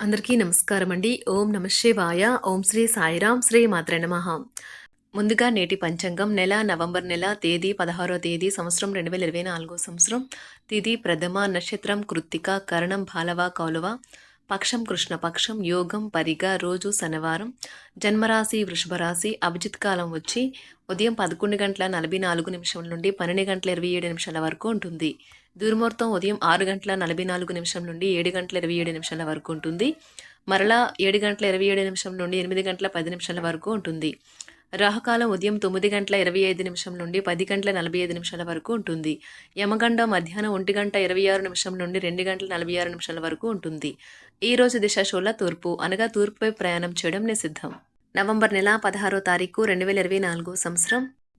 అందరికీ నమస్కారం అండి. ఓం నమ శివాయ. ఓం శ్రీ సాయిరాం శ్రీ మాత్ర నమః. ముందుగా నేటి పంచాంగం నెల నవంబర్ నెల తేదీ పదహారో తేదీ సంవత్సరం రెండు వేల ఇరవై నాలుగో సంవత్సరం. తిథి ప్రథమ నక్షత్రం కృత్తిక కరణం బాలవ కౌలవ. పక్షం కృష్ణపక్షం యోగం పరిగ రోజు శనివారం. జన్మరాశి వృషభరాశి అభిజిత్ కాలం వచ్చి ఉదయం పదకొండు గంటల నలభై నాలుగు నిమిషం నుండి పన్నెండు గంటల ఇరవై ఏడు నిమిషాల వరకు ఉంటుంది. దుర్ముహూర్తం ఉదయం ఆరు గంటల నలభై నాలుగు నిమిషం నుండి ఏడు గంటల ఇరవై ఏడు నిమిషాల వరకు ఉంటుంది. మరలా ఏడు గంటల ఇరవై ఏడు నిమిషం నుండి ఎనిమిది గంటల పది నిమిషాల వరకు ఉంటుంది. రాహుకాలం ఉదయం తొమ్మిది గంటల ఇరవై ఐదు నిమిషం నుండి పది గంటల నలభై ఐదు నిమిషాల వరకు ఉంటుంది. యమగండ మధ్యాహ్నం ఒంటి గంట ఇరవై ఆరు నిమిషం నుండి రెండు గంటల నలభై ఆరు నిమిషాల వరకు ఉంటుంది. ఈ రోజు దిశ షోల తూర్పు అనగా తూర్పుపై ప్రయాణం చేయడం నిషిద్ధం. నవంబర్ నెల పదహారో తారీఖు రెండు వేల ఇరవై నాలుగో సంవత్సరం.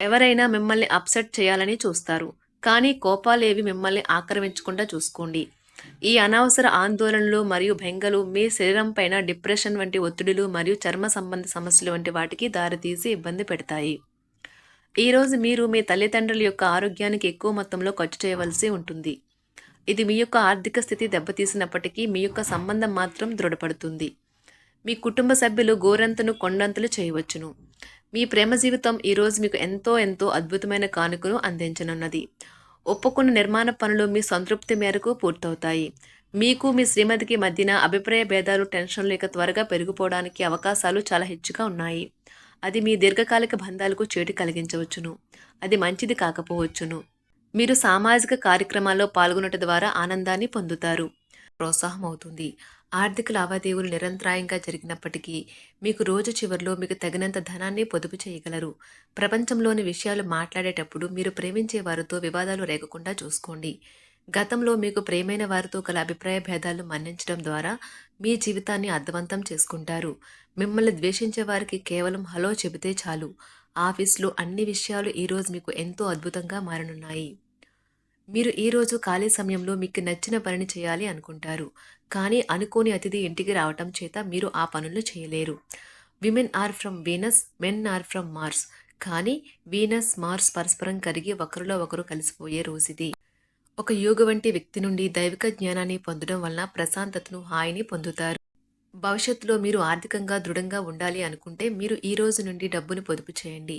ఎవరైనా మిమ్మల్ని అప్సెట్ చేయాలని చూస్తారు. కానీ కోపాలేవి మిమ్మల్ని ఆక్రమించకుండా చూసుకోండి. ఈ అనవసర ఆందోళనలు మరియు బెంగలు మీ శరీరం పైన డిప్రెషన్ వంటి ఒత్తిడులు మరియు చర్మ సంబంధ సమస్యలు వంటి వాటికి దారితీసి ఇబ్బంది పెడతాయి. ఈరోజు మీరు మీ తల్లిదండ్రుల యొక్క ఆరోగ్యానికి ఎక్కువ మొత్తంలో ఖర్చు చేయవలసి ఉంటుంది. ఇది మీ యొక్క ఆర్థిక స్థితి దెబ్బతీసినప్పటికీ మీ యొక్క సంబంధం మాత్రం దృఢపడుతుంది. మీ కుటుంబ సభ్యులు గోరంతను కొండంతలు చేయవచ్చును. మీ ప్రేమ జీవితం ఈరోజు మీకు ఎంతో ఎంతో అద్భుతమైన కానుకను అందించనున్నది. ఒప్పుకున్న నిర్మాణ పనులు మీ సంతృప్తి మేరకు పూర్తవుతాయి. మీకు మీ శ్రీమతికి మధ్యన అభిప్రాయ భేదాలు టెన్షన్ లేక త్వరగా పెరిగిపోవడానికి అవకాశాలు చాలా హెచ్చుగా ఉన్నాయి. అది మీ దీర్ఘకాలిక బంధాలకు చేటు కలిగించవచ్చును. అది మంచిది కాకపోవచ్చును. మీరు సామాజిక కార్యక్రమాల్లో పాల్గొనట ద్వారా ఆనందాన్ని పొందుతారు. ప్రోత్సాహం అవుతుంది ఆర్థిక లావాదేవీలు నిరంతరాయంగా జరిగినప్పటికీ మీకు రోజు చివరిలో మీకు తగినంత ధనాన్ని పొదుపు చేయగలరు. ప్రపంచంలోని విషయాలు మాట్లాడేటప్పుడు మీరు ప్రేమించే వారితో వివాదాలు రేగకుండా చూసుకోండి. గతంలో మీకు ప్రేమైన వారితో గల అభిప్రాయ భేదాలు మన్నించడం ద్వారా మీ జీవితాన్ని అర్థవంతం చేసుకుంటారు. మిమ్మల్ని ద్వేషించే వారికి కేవలం హలో చెబితే చాలు. ఆఫీస్లో అన్ని విషయాలు ఈరోజు మీకు ఎంతో అద్భుతంగా మారనున్నాయి. మీరు ఈరోజు ఖాళీ సమయంలో మీకు నచ్చిన పనిని చేయాలి అనుకుంటారు. కానీ అనుకోని అతిథి ఇంటికి రావటం చేత మీరు ఆ పనులు చేయలేరు. Women are from Venus men are from Mars కానీ వీనస్ మార్స్ పరస్పరం కరిగి ఒకరిలో ఒకరు కలిసిపోయే రోజుది. ఒక యోగ వంటి వ్యక్తి నుండి దైవిక జ్ఞానాన్ని పొందడం వలన ప్రశాంతతను హాయిని పొందుతారు. భవిష్యత్తులో మీరు ఆర్థికంగా దృఢంగా ఉండాలి అనుకుంటే మీరు ఈ రోజు నుండి డబ్బును పొదుపు చేయండి.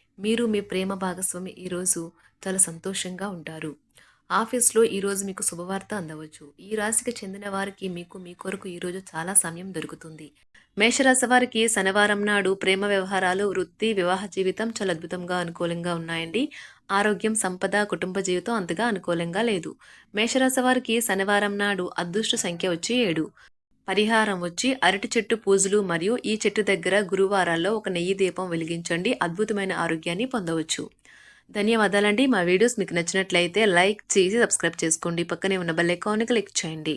మీరు మీ ప్రేమ భాగస్వామి ఈరోజు చాలా సంతోషంగా ఉంటారు. ఆఫీస్లో ఈరోజు మీకు శుభవార్త అందవచ్చు. ఈ రాశికి చెందిన వారికి మీకు మీ కొరకు ఈరోజు చాలా సమయం దొరుకుతుంది. మేషరాశి వారికి శనివారం నాడు ప్రేమ వ్యవహారాలు వృత్తి వివాహ జీవితం చాలా అద్భుతంగా అనుకూలంగా ఉన్నాయండి. ఆరోగ్యం సంపద కుటుంబ జీవితం అంతగా అనుకూలంగా లేదు. మేషరాశి వారికి శనివారం నాడు అదృష్ట సంఖ్య వచ్చి ఏడు. పరిహారం వచ్చి అరటి చెట్టు పూజలు మరియు ఈ చెట్టు దగ్గర గురువారాల్లో ఒక నెయ్యి దీపం వెలిగించండి. అద్భుతమైన ఆరోగ్యాన్ని పొందవచ్చు. ధన్యవాదాలండి. మా వీడియోస్ మీకు నచ్చినట్లయితే లైక్ చేసి సబ్స్క్రైబ్ చేసుకోండి. పక్కనే ఉన్న బెల్ ఐకాన్ని క్లిక్ చేయండి.